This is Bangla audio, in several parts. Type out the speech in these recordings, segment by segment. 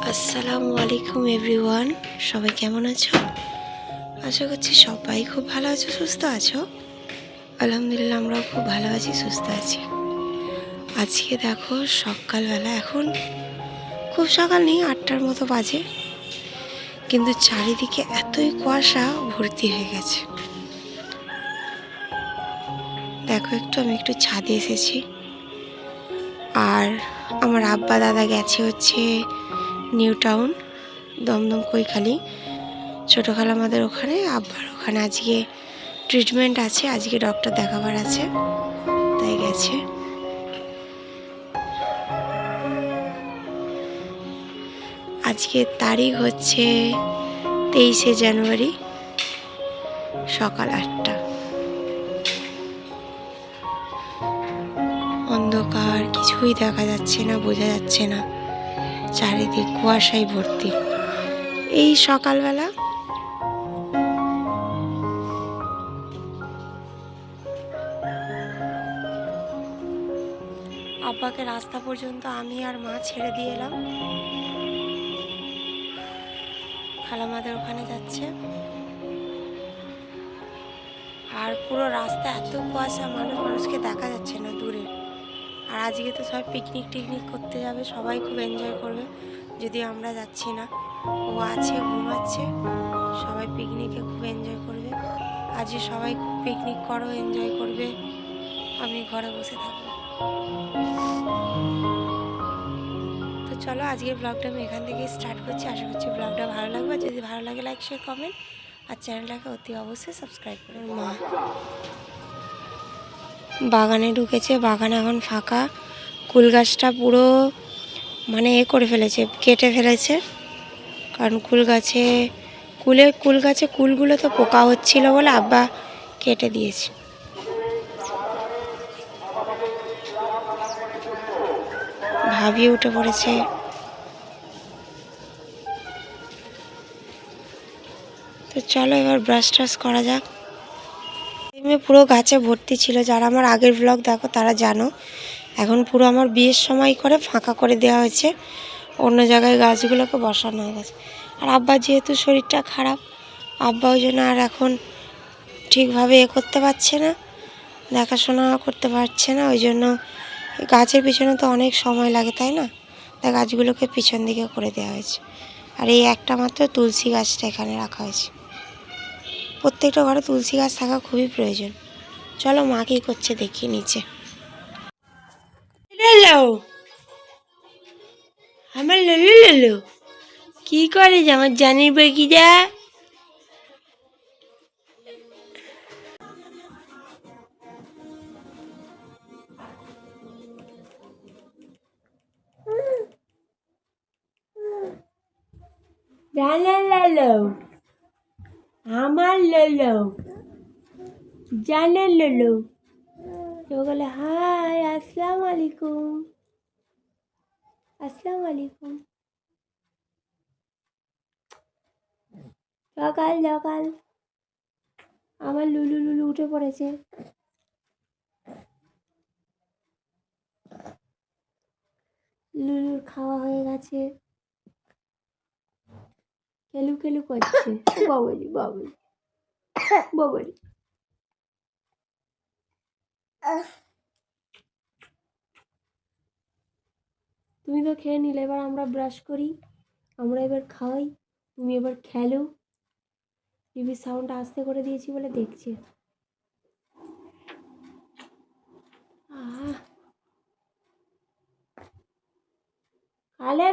আসসালামু আলাইকুম, এভরিওয়ান। সবাই কেমন আছো? আশা করছি সবাই খুব ভালো আছো, সুস্থ আছো? আলহামদুলিল্লাহ, আমরাও খুব ভালো আছি, সুস্থ আছি। আজকে দেখো, সকালবেলা এখন খুব সকাল নেই, আটটার মতো বাজে। কিন্তু চারিদিকে এতই কুয়াশা, ভর্তি হয়ে গেছে। দেখো, একটু আমি একটু ছাদে এসেছি। আর আমার আব্বা দাদা গেছে হচ্ছে নিউ টাউন, দমদম কৈখালি। ছোটো খালা আমাদের ওখানে, আব্বার ওখানে। আজকে ট্রিটমেন্ট আছে, আজকে ডক্টর দেখাবার আছে, তাই গেছে। আজকে তারিখ হচ্ছে তেইশে জানুয়ারি, সকাল আটটা। অন্ধকার, কিছুই দেখা যাচ্ছে না, বোঝা যাচ্ছে না। চারিদিক কুয়াশায় ভর্তি। এই সকালবেলা আব্বাকে রাস্তা পর্যন্ত আমি আর মা ছেড়ে দিয়ে এলাম। খালামাদের ওখানে যাচ্ছে। আর পুরো রাস্তা এত কুয়াশা, মানুষ মানুষকে দেখা যাচ্ছে না দূরে। আর আজকে তো সবাই পিকনিক টিকনিক করতে যাবে, সবাই খুব এনজয় করবে। যদি আমরা যাচ্ছি না, ও আছে ঘুমাচ্ছে সবাই পিকনিকে খুব এনজয় করবে। আজকে সবাই খুব পিকনিক করো এনজয় করবে। আমি ঘরে বসে থাকব। তো চলো আজকের ব্লগটা আমি এখান থেকে স্টার্ট করছি। আশা করছি ব্লগটা ভালো লাগবে। যদি ভালো লাগে লাইক শেয়ার কমেন্ট আর চ্যানেলটাকে অতি অবশ্যই সাবস্ক্রাইব করুন মা বাগানে ঢুকেছে, বাগানে এখন ফাঁকা। কুল গাছটা পুরো মানে এ করে ফেলেছে, কেটে ফেলেছে। কারণ কুল গাছে, কুলে, কুল গাছে কুলগুলো তো পোকা হচ্ছিল বলে আব্বা কেটে দিয়েছে। ভাবিয়ে উঠে পড়েছে। তো চলো এবার ব্রাশ ট্রাশ করা যাক। এমনি পুরো গাছে ভর্তি ছিল। যারা আমার আগের ব্লগ দেখো, তারা জানো। এখন পুরো আমার বিয়ের সময় করে ফাঁকা করে দেওয়া হয়েছে। অন্য জায়গায় গাছগুলোকে বসানো হয়ে গেছে। আর আব্বার যেহেতু শরীরটা খারাপ আব্বা ওই জন্য আর এখন ঠিকভাবে এ করতে পারছে না দেখাশোনা করতে পারছে না, ওই জন্য গাছের পিছনে তো অনেক সময় লাগে, তাই না? তাই গাছগুলোকে পিছন দিকে করে দেওয়া হয়েছে। আর এই একটা মাত্র তুলসী গাছটা এখানে রাখা হয়েছে। প্রত্যেকটা ঘরে তুলসী গাছ থাকা খুবই প্রয়োজন। চলো মা কি করছে দেখি নিচে। আমার লেলো লেলো। কি করে যে? আমার জানির বেগিটা লালো আমার ললো, জানের ললো। তো বলে, হাই, আসসালামু আলাইকুম। আসসালামু আলাইকুম। সকাল সকাল আমার লুলু লুলু উঠে পড়েছে। লুলুর খাওয়া হয়ে গেছে। কেলু কেলু করছে। বাবলি বাবলি বাবলি তুমি তো খেয়ে নিলে, এবার আমরা ব্রাশ করি, আমরা এবার খাওয়াই তুমি এবার খেলো। টিভির সাউন্ড আস্তে করে দিয়েছি বলে দেখছে। আহ। খালে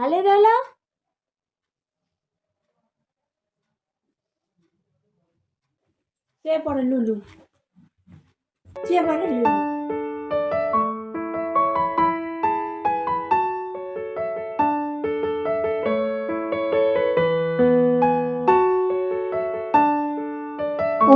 Ale, Dala. Se pone Lulu. Se pone Lulu.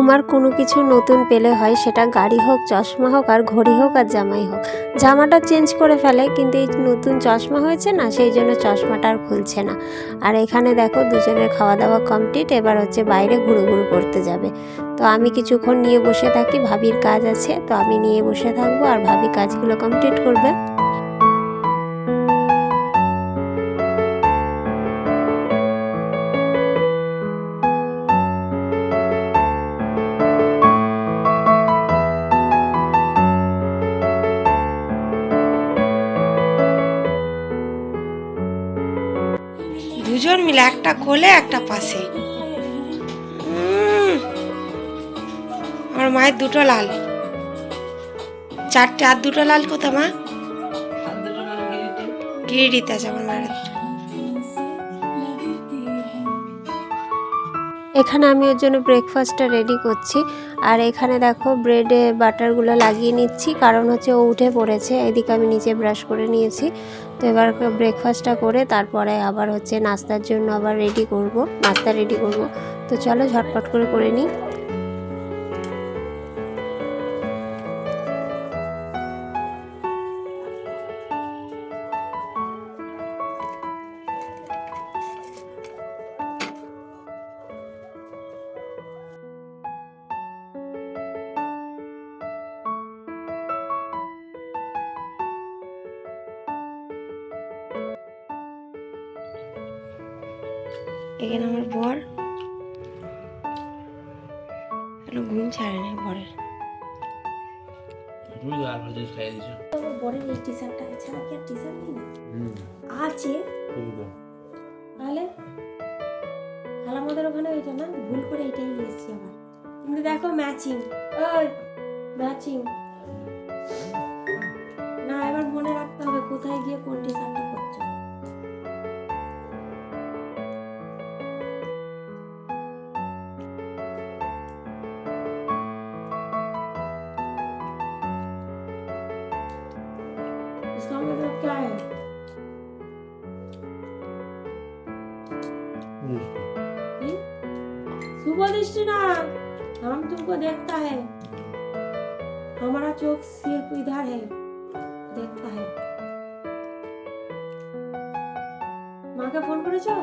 উমার কোনো কিছু নতুন পেলে হয়, সেটা গাড়ি হোক, চশমা হোক, আর ঘড়ি হোক, আর জামাই হোক। জামাটা চেঞ্জ করে ফেলে, কিন্তু এই নতুন চশমা হয়েছে না, সেই জন্য চশমাটা আর খুলছে না। আর এখানে দেখো, দুজনের খাওয়া দাওয়া কমপ্লিট এবার হচ্ছে বাইরে ঘুরু ঘুরু করতে যাবে। তো আমি কিছুক্ষণ নিয়ে বসে থাকি, ভাবির কাজ আছে, তো আমি নিয়ে বসে থাকব, আর ভাবি কাজগুলো কমপ্লিট করবে। মিলে একটা কোলে, একটা পাশে। আমার মায়ের দুটো লাল। চারটে, আর দুটো লাল কোথা, মা? আছে আমার মায়ের এখানে আমি ওর জন্য ব্রেকফাস্টটা রেডি করছি। আর এখানে দেখো ব্রেডে বাটারগুলো লাগিয়ে নিচ্ছি। কারণ হচ্ছে ও উঠে পড়েছে, এদিকে আমি নিচে ব্রাশ করে নিয়েছি। তো এবার ব্রেকফাস্টটা করে তারপরে আবার হচ্ছে নাস্তার জন্য আবার রেডি করব, নাস্তা রেডি করব। তো চলো ঝটপট করে করে নিই। এখানে আমার বর। ঘুম ছাড়েনি বরের। তুমি তো আর ভালো খাইয়ে দিছো। বরের এই টি শার্টটা এছাড়া কি আর টি শার্ট নেই আছে। তাহলে খালামদের ওখানে ওইটা না ভুল করে এটাই নিয়ে এসেছি আবার। কিন্তু দেখো ম্যাচিং ওই ম্যাচিং না এবার মনে রাখতে হবে কোথায় গিয়ে কোন টি শার্টটা করছ सुबह दृष्टि ना हम तुमको देखता है हमारा चोख सिर्फ इधर है देखता है মাকে ফোন করেছো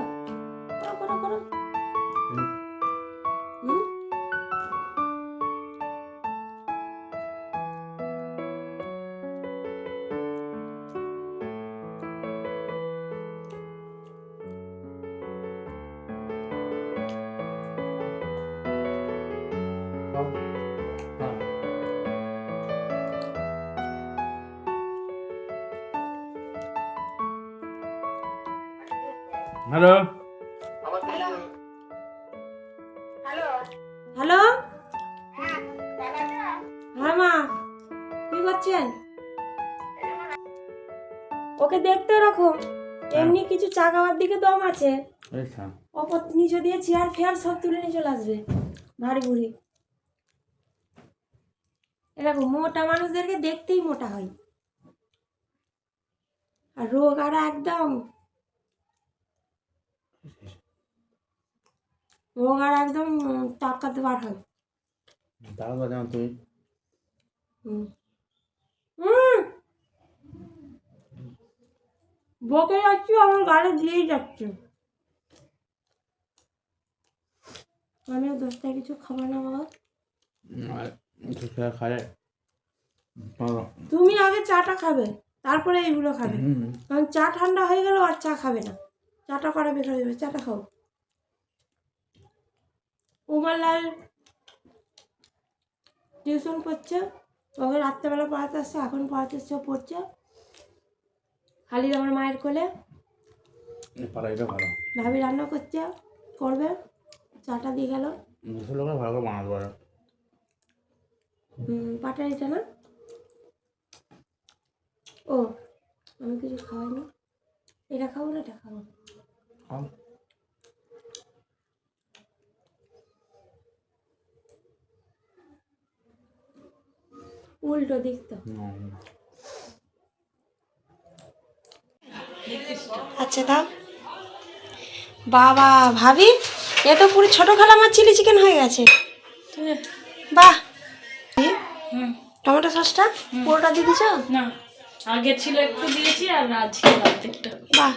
হ্যালো? হ্যালো? হ্যাঁ মা কি করছেন? ওকে দেখতে ওরকম এমনি কিছু চা খাওয়ার দিকে দম আছে। অপর নিচে দিয়ে চেয়ার ফেয়ার সব তুলে নিয়ে চলে আসবে ভারী ভুড়ি এরকম মোটা মানুষদেরকে দেখতেই মোটা হয়। আর রোগ আর একদম রোগ আর একদম টাকাতে বার হয়। তাও কথা তুমি। বকে যাচ্ছি আমার গাড়ি দিয়েই যাচ্ছে। আমিও দশটায় কিছু খাব না বাবা? তুমি আগে চাটা খাবে তারপরে এইগুলো খাবে। কারণ চা ঠান্ডা হয়ে গেল আর চা খাবে না। চাটা করা বেকার যাবে চাটা খাও। উমারলাল টিউশন করছে ওকে রাত্রেবেলা পড়াতে আসছে এখন পড়াতে আসছে ও পড়ছে। খালি আমার মায়ের কোলে। ভালো। ভাবি রান্না করছে করবে চাটা দিয়ে গেল। দুশো লোকের ভালো করে বানাতে পারো। পাটার না? ও আমি কিছু খাওয়াইনি। এটা খাব না এটা খাব। উল্টো দিক তো। আচ্ছা দাও। বাবা ভাবি এ তো পুরো ছোটো খালা আমার চিলি চিকেন হয়ে গেছে। বাহ। টমেটো সসটা পুরোটা দিয়ে দিছো না আগে ছিল একটু দিয়েছি আর আজকে অর্ধেকটা বাহ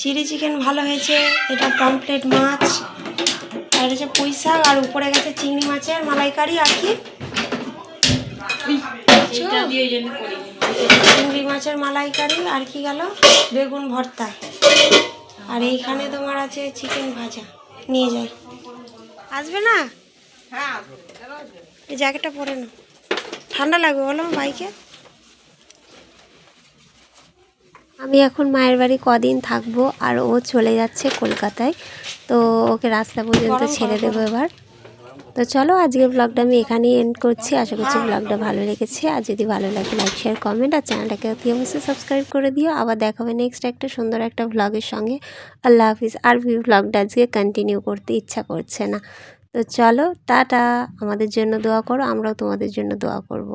চিলি চিকেন ভালো হয়েছে। এটা পমপ্লেট মাছ। আর হচ্ছে পুঁই শাক আর উপরে গেছে চিংড়ি মাছের মালাইকারি আর কি? চিংড়ি মাছের মালাইকারি আর কি গেল? বেগুন ভর্তা। আর এইখানে তোমার আছে চিকেন ভাজা। নিয়ে যাই। আসবে না? এই জ্যাকেটটা পরে না ঠান্ডা লাগবে বলো বাইকে আমি এখন মায়ের বাড়ি কদিন থাকব আর ও চলে যাচ্ছে কলকাতায়। তো ওকে রাস্তা পর্যন্ত ছেড়ে দেবো এবার। তো চলো, আজকের ব্লগটা আমি এখানেই এন্ড করছি। আশা করছি ব্লগটা ভালো লেগেছে। আর যদি ভালো লাগে লাইক শেয়ার কমেন্ট আর চ্যানেলটাকে অতি অবশ্যই সাবস্ক্রাইব করে দিও। আবার দেখাবে নেক্সট একটা সুন্দর একটা ব্লগের সঙ্গে। আল্লাহ হাফিজ। আর ব্লগটা আজকে কন্টিনিউ করতে ইচ্ছা করছে না। তো চলো, টাটা। আমাদের জন্য দোয়া করো, আমরাও তোমাদের জন্য দোয়া করব।